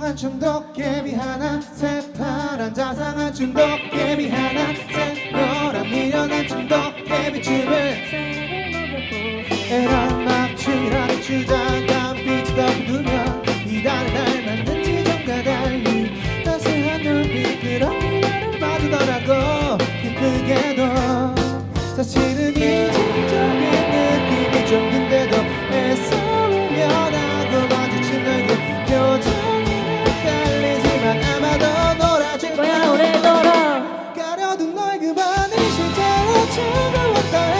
자상한 춤 도깨비 하나 새파란 자상한 춤 도깨비 하나 새노란 미련한 춤 도깨비 춤을 새 에란 막춤이라는 주장감 빛이가 부르면 이달의 날 맞는 지점과 달리 따스한 눈빛 그런 나를 봐주더라고. 그 기쁘게도 사실은 이제 single day.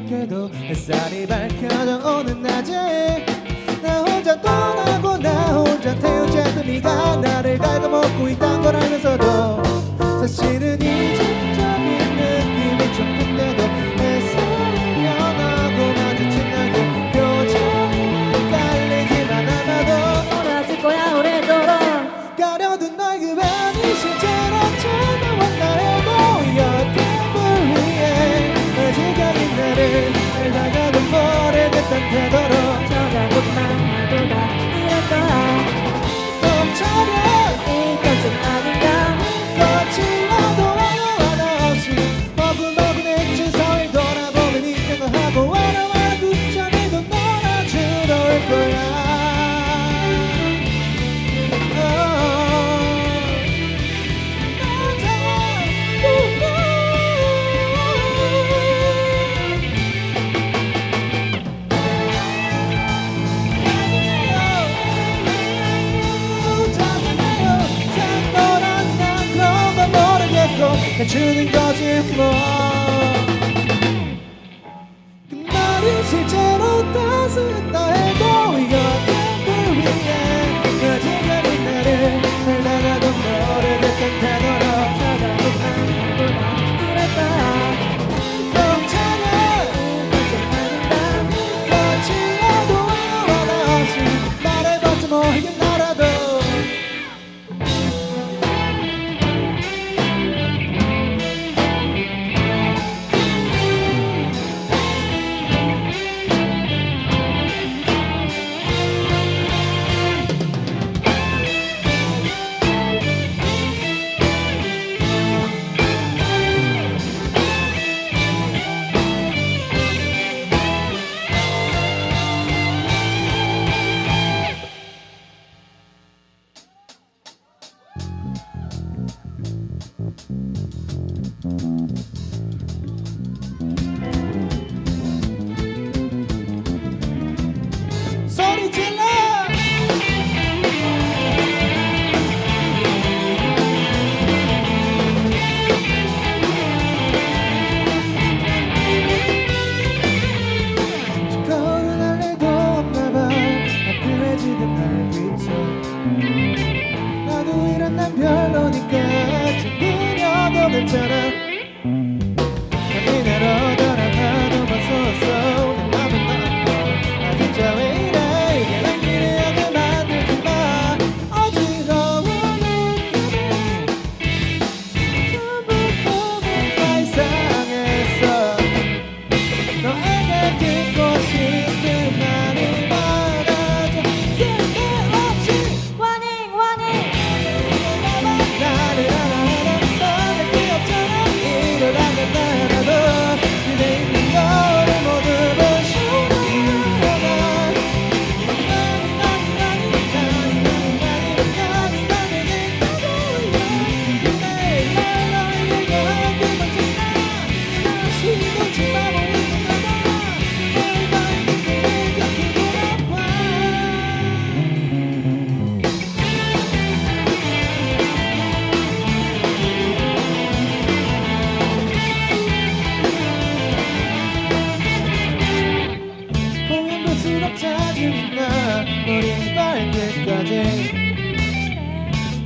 이렇게도 햇살이 밝혀져 오는 낮에 나 혼자 떠나고 나 혼자 태우자던 네가 나를 갉아먹고 있단 걸 알면서도 사실은 이제 해주는 거지 뭐. 그날이 실제로 따스한 나의 머리 발끝까지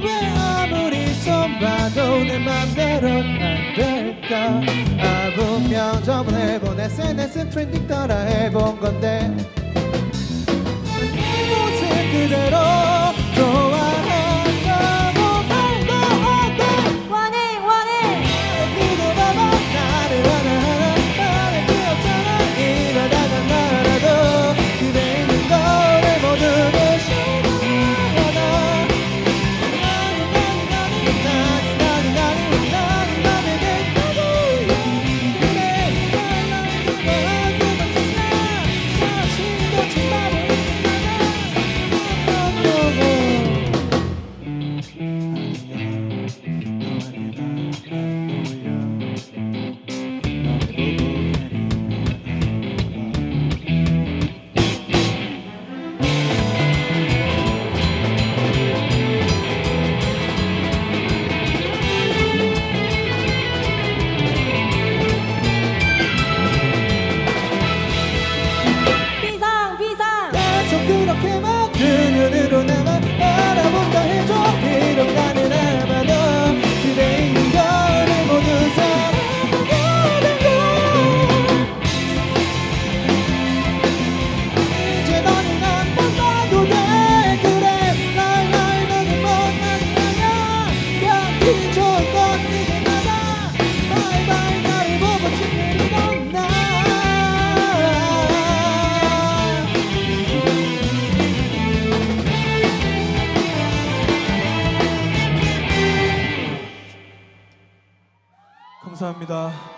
왜 아무리 손봐도 내 맘대로 안 될까? 아무 면접을 해본 SNS 트렌딩 따라 해본 건데 비상 비상. 계속 그렇게만 그녀로 남아 감사합니다.